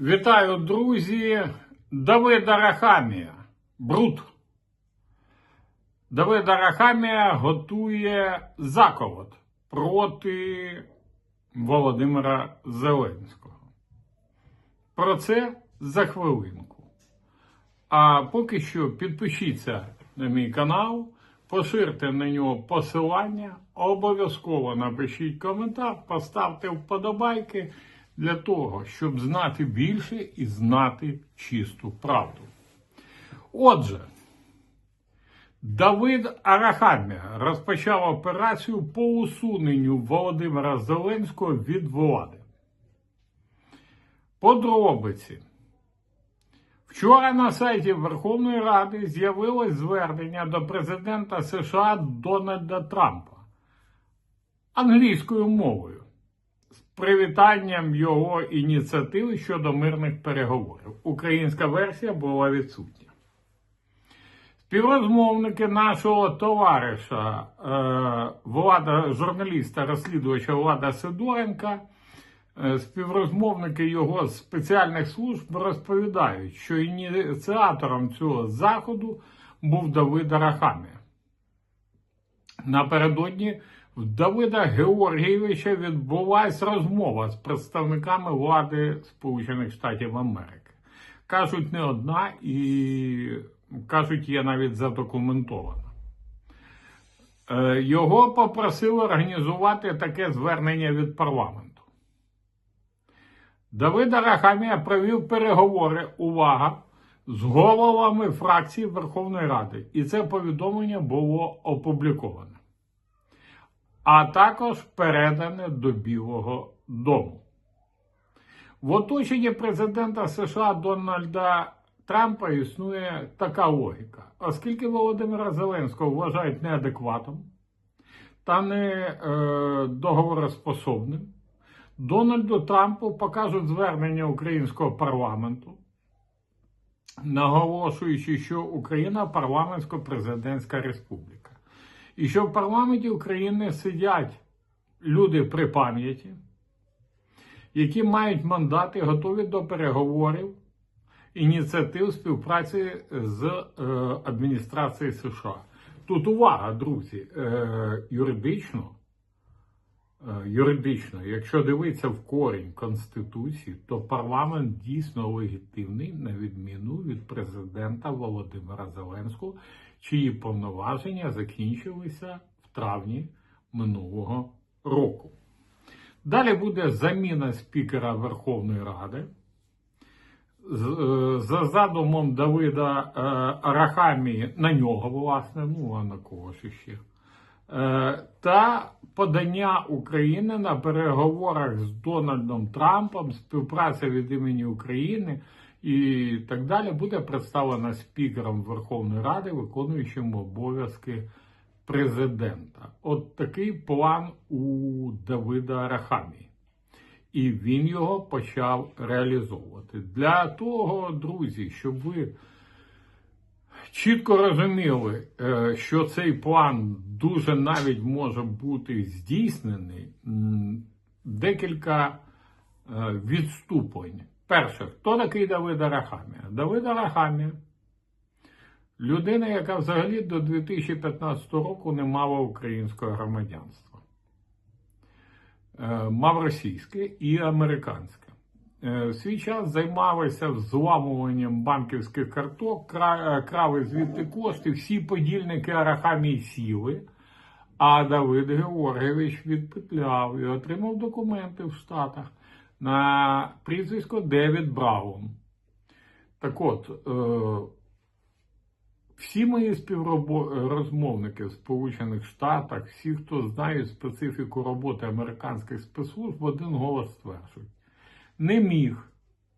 Вітаю, друзі! Давид Арахамія. Бруд. Давид Арахамія готує заколот проти Володимира Зеленського. Про це за хвилинку. А поки що підпишіться на мій канал, поширте на нього посилання, обов'язково напишіть коментар, поставте вподобайки для того, щоб знати більше і знати чисту правду. Отже, Давид Арахамія розпочав операцію по усуненню Володимира Зеленського від влади. Подробиці. Вчора на сайті Верховної Ради з'явилось звернення до президента США Дональда Трампа англійською мовою привітанням його ініціативи щодо мирних переговорів. Українська версія була відсутня. Співрозмовники нашого товариша, е, влада, журналіста, розслідувача Влада Сидоренка, е, співрозмовники його спеціальних служб розповідають, що ініціатором цього заходу був Давид Арахамія. Напередодні в Давида Георгійовича відбулася розмова з представниками влади Сполучених Штатів Америки. Кажуть, не одна і кажуть, є навіть задокументована. Е, Його попросили організувати таке звернення від парламенту. Давид Арахамія провів переговори, увага, з головами фракції Верховної Ради. І це повідомлення було опубліковане. А також передане до Білого Дому. В оточенні президента США Дональда Трампа існує така логіка. Оскільки Володимира Зеленського вважають неадекватом та не е, договороспособним, Дональду Трампу покажуть звернення українського парламенту, наголошуючи, що Україна парламентсько-президентська республіка. І що в парламенті України сидять люди при пам'яті, які мають мандати, готові до переговорів, ініціатив співпраці з е, адміністрацією США. Тут увага, друзі, е, юридично, е, юридично, якщо дивитися в корінь Конституції, то парламент дійсно легітимний, на відміну від президента Володимира Зеленського, чиї повноваження закінчилися в травні минулого року. Далі буде заміна спікера Верховної Ради. Е, За задумом Давида е, на нього, власне, ну а на кого ж ще. Е, Та подання України на переговорах з Дональдом Трампом, співпраця від імені України і так далі буде представлена спікером Верховної Ради, виконуючим обов'язки президента. От такий план у Давида Арахамії. І він його почав реалізовувати. Для того, друзі, щоб ви чітко розуміли, е, що цей план дуже навіть може бути здійснений, декілька е, відступлень. Перше, хто такий Давид Арахамія? Давид Арахамія людина, яка взагалі до 2015 року не мала українського громадянства. Е, мав російське і американське. Е, свій час займалися зламуванням банківських карток, е, крали звідти кошти, всі подільники Арахамії сіли, а Давид Георгійович відпетляв і отримав документи в Штатах на прізвисько Девід Браун. Так от, е, всі мої співрозмовники в Сполучених Штатах, всі, хто знає специфіку роботи американських спецслужб, в один голос стверджують. Не міг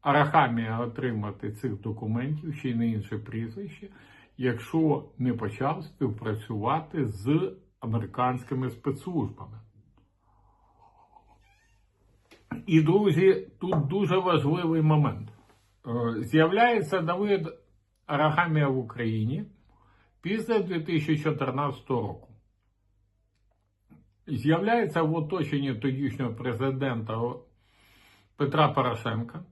Арахамія отримати цих документів, й не інше прізвище, якщо не почав співпрацювати з американськими спецслужбами. І, друзі, тут дуже важливий момент. Е, З'являється Давид Арахамія в Україні після 2014 року. З'являється в оточенні тодішнього президента Петра Порошенка.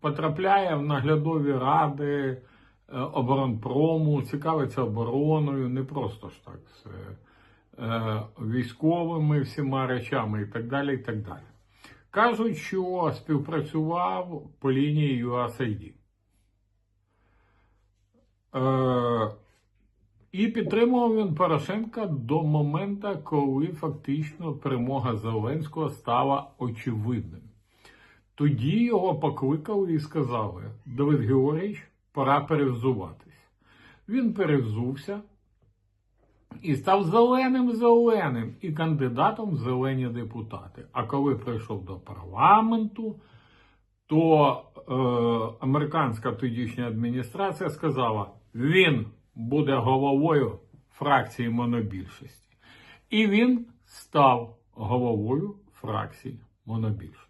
потрапляє в наглядові ради е, оборонпрому, цікавиться обороною, не просто ж так все, е, військовими всіма речами і так далі. і так далі. Кажуть, що співпрацював по лінії USAID. Е, і підтримував він Порошенка до моменту, коли фактично перемога Зеленського стала очевидною. Тоді його покликали і сказали: Давид Георгійович, пора перевзуватись. Він перевзувся і став зеленим зеленим і кандидатом в зелені депутати. А коли прийшов до парламенту, то е, американська тодішня адміністрація сказала, він буде головою фракції монобільшості. І він став головою фракції монобільшості.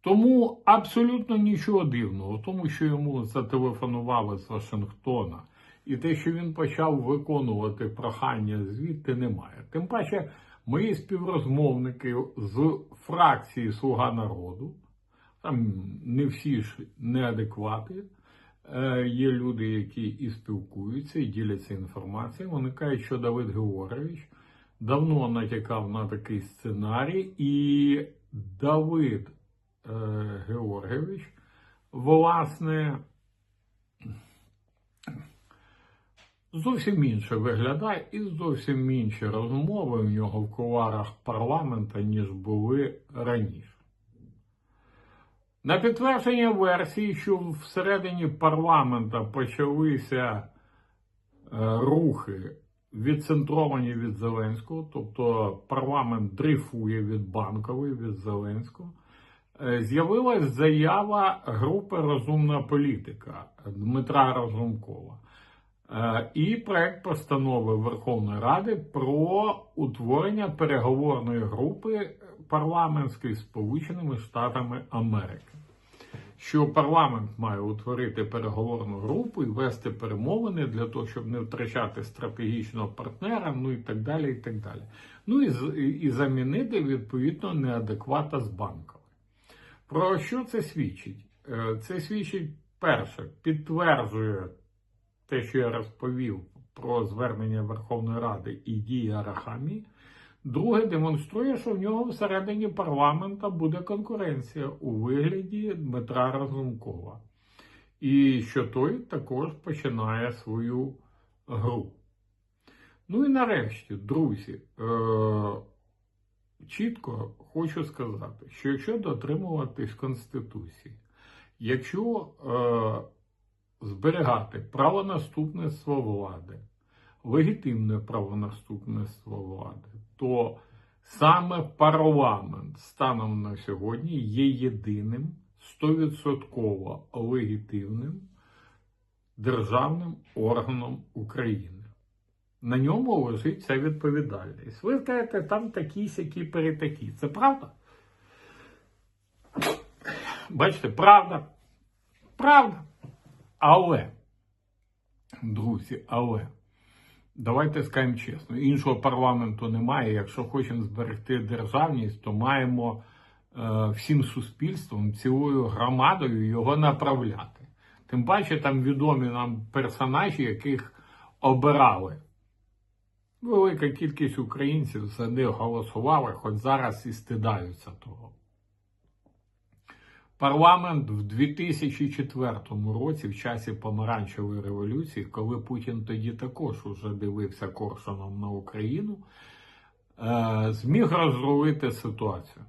Тому абсолютно нічого дивного, тому, що йому зателефонували з Вашингтона, і те, що він почав виконувати прохання звідти, немає. Тим паче, мої співрозмовники з фракції Слуга народу, там не всі ж неадеквати, е, є люди, які і спілкуються, і діляться інформацією. Вони кажуть, що Давид Георгійович давно натякав на такий сценарій, і Давид е, Георгійович, власне, зовсім інше виглядає і зовсім інші розмови в нього в куларах парламента, ніж були раніше. На підтвердження версії, що всередині парламента почалися е, рухи, відцентровані від Зеленського, тобто парламент дрейфує від банкової, від Зеленського, е, з'явилась заява групи Розумна політика Дмитра Разумкова. Е, І проект постанови Верховної Ради про утворення переговорної групи парламентської Сполученими Штатами Америки. Що парламент має утворити переговорну групу і вести перемовини для того, щоб не втрачати стратегічного партнера, ну і так далі. І так далі. Ну і- і замінити відповідно неадеквата з банками. Про що це свідчить? Е, Це свідчить перше, підтверджує те, що я розповів про звернення Верховної Ради і дії Арахамі. Друге, демонструє, що в нього всередині парламента буде конкуренція у вигляді Дмитра Разумкова. І що той також починає свою гру. Ну і нарешті, друзі, е- чітко хочу сказати, що якщо дотримуватись Конституції, якщо е- зберігати правонаступництво влади, легітимне правонаступництво влади, то саме парламент станом на сьогодні є єдиним 100% легітимним державним органом України. На ньому лежить ця відповідальність. Ви скажете, там такі сякі перетакі. Це правда? Бачите, правда. Правда. Але, друзі, але, давайте скажемо чесно, іншого парламенту немає. Якщо хочемо зберегти державність, то маємо е, всім суспільством, цілою громадою його направляти. Тим паче там відомі нам персонажі, яких обирали. Велика кількість українців за них голосували, хоч зараз і стидаються того. Парламент в 2004 році, в часі помаранчевої революції, коли Путін тоді також уже дивився коршуном на Україну, е, зміг розрулити ситуацію.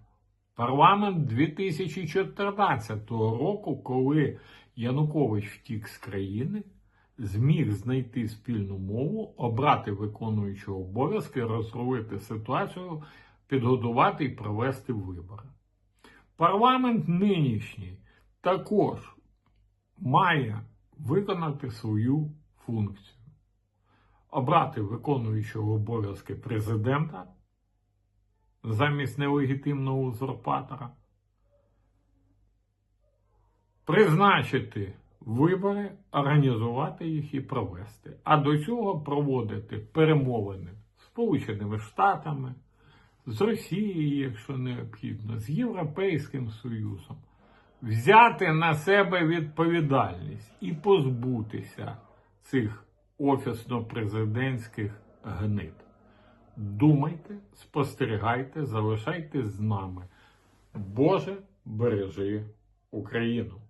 Парламент 2014 року, коли Янукович втік з країни, зміг знайти спільну мову, обрати виконуючого обов'язки, розрулити ситуацію, підготувати і провести вибори. Парламент нинішній також має виконати свою функцію, обрати виконуючого обов'язки президента замість нелегітимного узурпатора, призначити вибори, організувати їх і провести. А до цього проводити перемовини з Сполученими Штатами з Росією, якщо необхідно, з Європейським Союзом. взяти на себе відповідальність і позбутися цих офісно-президентських гнид. Думайте, спостерігайте, залишайтесь з нами. Боже, бережи Україну!